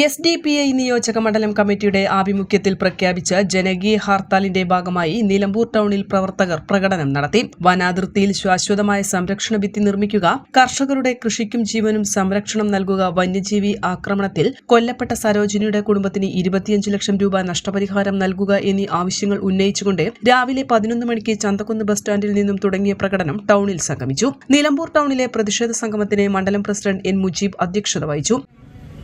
S D P I നിയോജക മണ്ഡലം കമ്മിറ്റിയുടെ ആഭിമുഖ്യത്തിൽ പ്രഖ്യാപിച്ച ജനകീയ ഹർത്താലിന്റെ ഭാഗമായി നിലമ്പൂർ ടൗണിൽ പ്രവർത്തകർ പ്രകടനം നടത്തി. വനാതിർത്തിയിൽ ശാശ്വതമായ സംരക്ഷണ ഭിത്തി നിർമ്മിക്കുക കർഷകരുടെ കൃഷിക്കും ജീവനും സംരക്ഷണം നൽകുക വന്യജീവി ആക്രമണത്തിൽ കൊല്ലപ്പെട്ട സരോജിനിയുടെ കുടുംബത്തിന് ഇരുപത്തിയഞ്ച് ലക്ഷം രൂപ നഷ്ടപരിഹാരം നൽകുക എന്നീ ആവശ്യങ്ങൾ ഉന്നയിച്ചുകൊണ്ട് രാവിലെ പതിനൊന്ന് മണിക്ക് ചന്തക്കുന്ന് ബസ് സ്റ്റാൻഡിൽ നിന്നും തുടങ്ങിയ പ്രകടനം ടൗണിൽ സംഗമിച്ചു. നിലമ്പൂർ ടൗണിലെ പ്രതിഷേധ സംഗമത്തിന് മണ്ഡലം പ്രസിഡന്റ് എൻ മുജീബ് അധ്യക്ഷത വഹിച്ചു.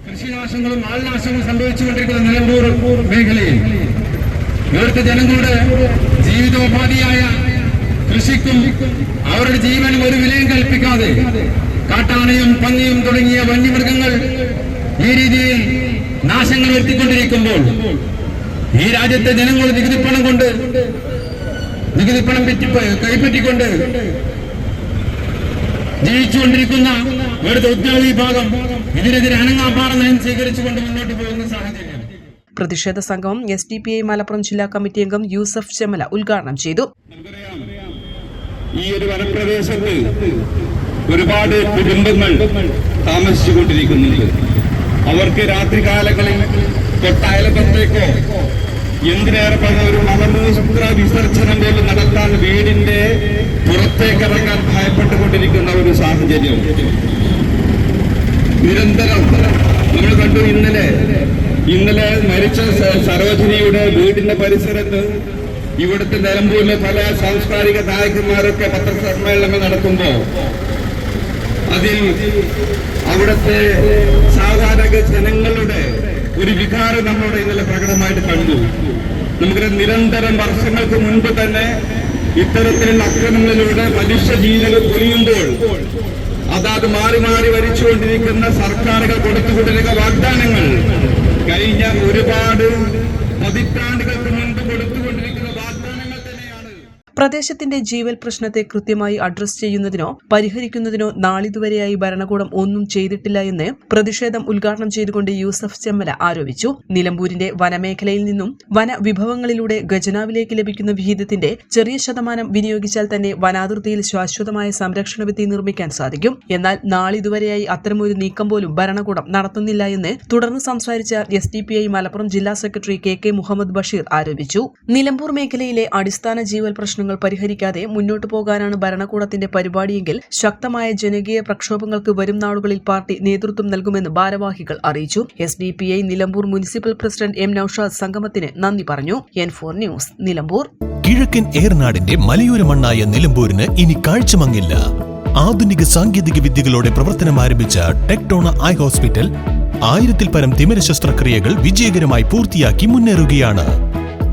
കൃഷിനാശങ്ങളും ആൾനാശങ്ങളും സംഭവിച്ചുകൊണ്ടിരിക്കുന്ന നിലമ്പൂർ മേഖലയിൽ ഇവിടുത്തെ ജനങ്ങളുടെ ജീവിതോപാധിയായ കൃഷിക്കും അവരുടെ ജീവനും ഒരു വിലയും കൽപ്പിക്കാതെ കാട്ടാനയും പന്നിയും തുടങ്ങിയ വന്യമൃഗങ്ങൾ ഈ രീതിയിൽ നാശങ്ങൾ വരുത്തിക്കൊണ്ടിരിക്കുമ്പോൾ ഈ രാജ്യത്തെ ജനങ്ങൾ നികുതിപ്പണം കൊണ്ട് നികുതിപ്പണം പറ്റി കൈപ്പറ്റിക്കൊണ്ട് ജീവിച്ചുകൊണ്ടിരിക്കുന്ന ഇവിടുത്തെ ഉദ്യോഗ വിഭാഗം ഇതിനെതിരെ അനങ്ങാപ്പാറ നയം സ്വീകരിച്ചുകൊണ്ട് മുന്നോട്ട് പോകുന്ന സാഹചര്യം. പ്രതിഷേധ സംഗമം S D P I Malappuram ജില്ലാ കമ്മിറ്റി അംഗം യൂസഫ് ചെമല ഉദ്ഘാടനം ചെയ്തു. ഈ ഒരു വനപ്രദേശത്ത് ഒരുപാട് കുടുംബങ്ങൾ താമസിച്ചുകൊണ്ടിരിക്കുന്നുണ്ട്. അവർക്ക് രാത്രികാലങ്ങളിൽ തൊട്ടയലപ്പുറത്തേക്കോ എന്തിനേറെ പറഞ്ഞ ഒരു മലമൂത്ര വിസർജനം പോലും നടത്താൻ വീടിന്റെ പുറത്തേക്ക് ഇറങ്ങാൻ ഭയപ്പെട്ടുകൊണ്ടിരിക്കുന്ന ഒരു സാഹചര്യം. നിരന്തരം. നമ്മൾ കണ്ടു ഇന്നലെ. ഇന്നലെ മരിച്ച സരോജിനിയുടെ വീടിന്റെ പരിസരത്ത് ഇവിടുത്തെ നിലമ്പൂരിലെ പല സാംസ്കാരിക നായകന്മാരൊക്കെ പത്രസമ്മേളനങ്ങൾ നടത്തുമ്പോൾ അതിൽ അവിടുത്തെ സാധാരണ ജനങ്ങളുടെ ഒരു വികാരം നമ്മളുടെ ഇന്നലെ പ്രകടമായിട്ട് കണ്ടു. നമുക്ക് നിരന്തരം വർഷങ്ങൾക്ക് മുൻപ് തന്നെ ഇത്തരത്തിലുള്ള അക്രമങ്ങളിലൂടെ മനുഷ്യ ജീവനുകൾ പൊലിയുമ്പോൾ അതാത് മാറി മാറി ഭരിച്ചുകൊണ്ടിരിക്കുന്ന സർക്കാരുകൾ കൊടുത്തുകൊണ്ടിരിക്കുന്ന വാഗ്ദാനങ്ങൾ കഴിഞ്ഞ ഒരുപാട് പതിറ്റാണ്ടുകൾക്ക് മുൻപ് കൊടുത്തുകൊണ്ടിരിക്കുന്ന വാഗ്ദാനങ്ങൾ തന്നെയാണ് പ്രദേശത്തിന്റെ ജീവൽ പ്രശ്നത്തെ കൃത്യമായി അഡ്രസ് ചെയ്യുന്നതിനോ പരിഹരിക്കുന്നതിനോ നാളിതുവരെയായി ഭരണകൂടം ഒന്നും ചെയ്തിട്ടില്ല എന്ന് പ്രതിഷേധം ഉദ്ഘാടനം ചെയ്തുകൊണ്ട് യൂസഫ് ചെമ്മല ആരോപിച്ചു. നിലമ്പൂരിന്റെ വനമേഖലയിൽ നിന്നും വനവിഭവങ്ങളിലൂടെ ഖജനാവിലേക്ക് ലഭിക്കുന്ന വിഹിതത്തിന്റെ ചെറിയ ശതമാനം വിനിയോഗിച്ചാൽ തന്നെ വനാതിർത്തിയിൽ ശാശ്വതമായ സംരക്ഷണ ഭിത്തി നിർമ്മിക്കാൻ സാധിക്കും. എന്നാൽ നാളിതുവരെയായി അത്തരമൊരു നീക്കം പോലും ഭരണകൂടം നടത്തുന്നില്ല എന്ന് തുടർന്ന് സംസാരിച്ച S D P I Malappuram ജില്ലാ secretary K K Muhammad Basheer ആരോപിച്ചു. നിലമ്പൂർ മേഖലയിലെ അടിസ്ഥാന ജീവൽ പ്രശ്നങ്ങൾ പരിഹരിക്കാതെ മുന്നോട്ടു പോകാനാണ് ഭരണകൂടത്തിന്റെ പരിപാടിയെങ്കിൽ ശക്തമായ ജനകീയ പ്രക്ഷോഭങ്ങൾക്ക് വരും നാളുകളിൽ പാർട്ടി നേതൃത്വം നൽകുമെന്ന് ഭാരവാഹികൾ അറിയിച്ചു. S D P I Nilambur municipal president M Naushad സംഗമത്തിന് നന്ദി പറഞ്ഞു. N four news Nilambur. കിഴക്കൻ ഏർനാടിന്റെ മലയോര മണ്ണായ നിലമ്പൂരിന് ഇനി കാഴ്ചമങ്ങില്ല. ആധുനിക സാങ്കേതിക വിദ്യകളോടെ പ്രവർത്തനം ആരംഭിച്ച ടെക്ടോണ ഐ ഹോസ്പിറ്റൽ ആയിരത്തിൽ പരം തിമിര ശസ്ത്രക്രിയകൾ വിജയകരമായി പൂർത്തിയാക്കി മുന്നേറുകയാണ്.